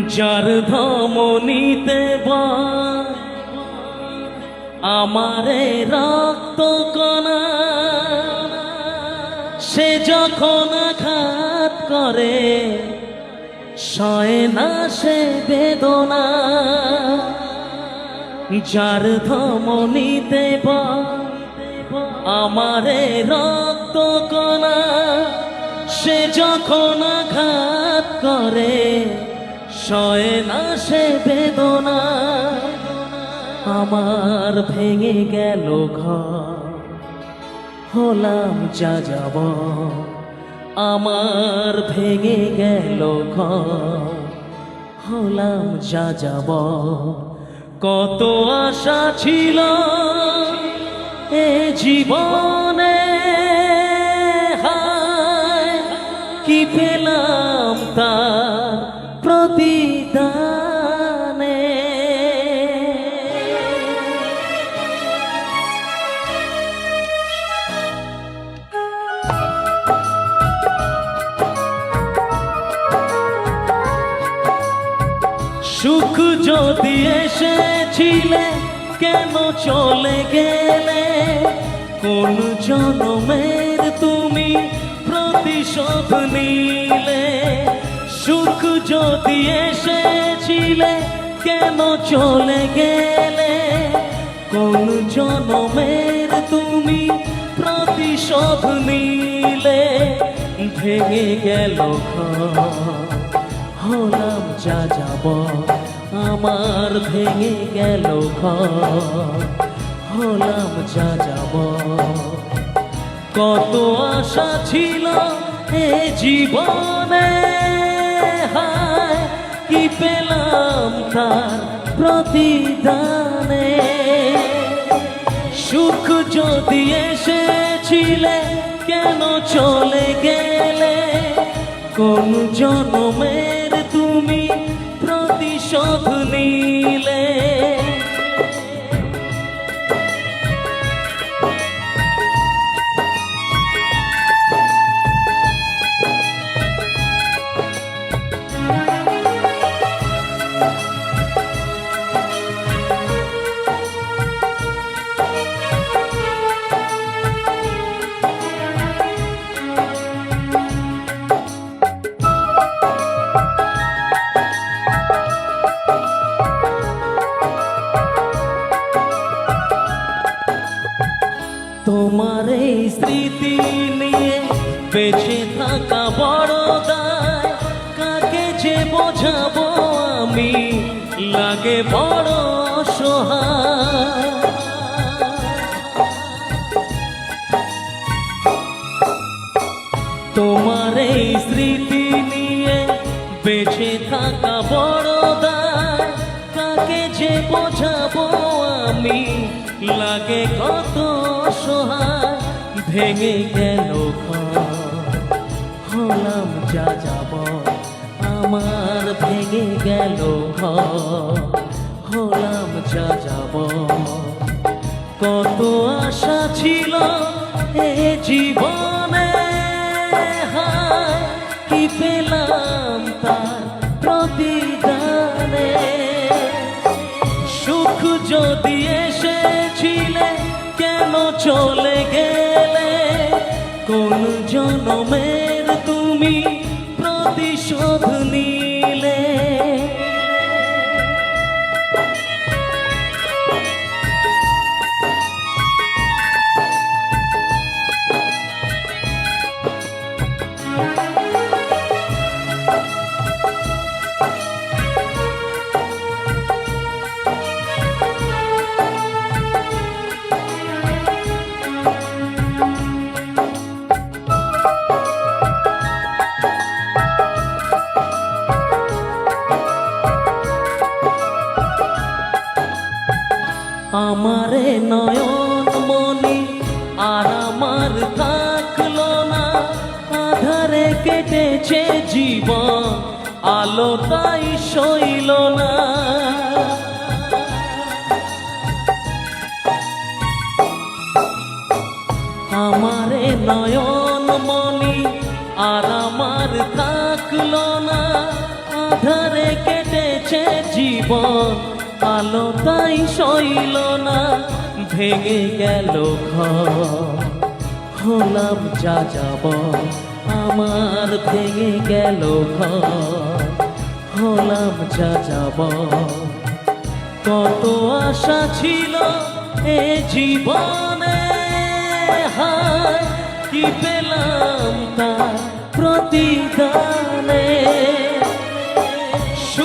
যার ধমনীতে আমারে রক্ত কণা। সে যখন আঘাত করে, সয় না সে বেদনা। যার ধমনীতে আমারে রক্ত কণা। সে যখন আঘাত করে সয় না, সে বেদনা আমার ভেঙে গেল ঘর। হলাম যা যাব আমার ভেঙে গেল ঘর। হলাম যা যাব কত আশা ছিল এ জীবনে। হায়, কি পেলাম তার সুখ যদি এসেছিলে, কেন চলে গেলে? কোন জনমের তুমি প্রতিশোধ নিলে? সুখ যদি এসেছিলে, কেন চলে গেলে? কোন জনমের তুমি প্রতিশোধ নিলে? ভেঙে গেল হলাম যা যাব আমার ভেঙে গেল হলাম যা যাব কত আশা ছিল এ জীবনে, হায়, কি পেলাম তার প্রতিদানে? সুখ যদি এসেছিলে, কেন চলে গেলে? কোন জনমের স্মৃতি নিয়ে বেঁচে থাকা বড় দায়। কাকে যে বোঝাবো আমি? লাগে বড় সহায় তোমার এই স্মৃতি নিয়ে বেঁচে থাকা বড় দায়। ভেঙে গেল হলাম যা যাব আমার ভেঙে গেল হলাম যা যাব কত আশা ছিল এ জীবনে। কি পেলাম তার প্রতিদানে? সুখ যদি এসেছিলে, কেন চলে গেলে কোন জনমের আমারে নয়ন মনি, আর আমার থাকল না। আধারে কেটেছে জীবন, আলো তাই সইল না। আমারে নয়ন মনি, আর আমার থাকল না। আধারে কেটেছে জীবন আলো তাই সইল না, ভেঙে গেল ঘর। হলাম যা যাব, আমার ভেঙে গেল ঘর। হলাম যা যাব, কত আশা ছিল এ জীবনে হায়, কি পেলাম তার প্রতিদানে?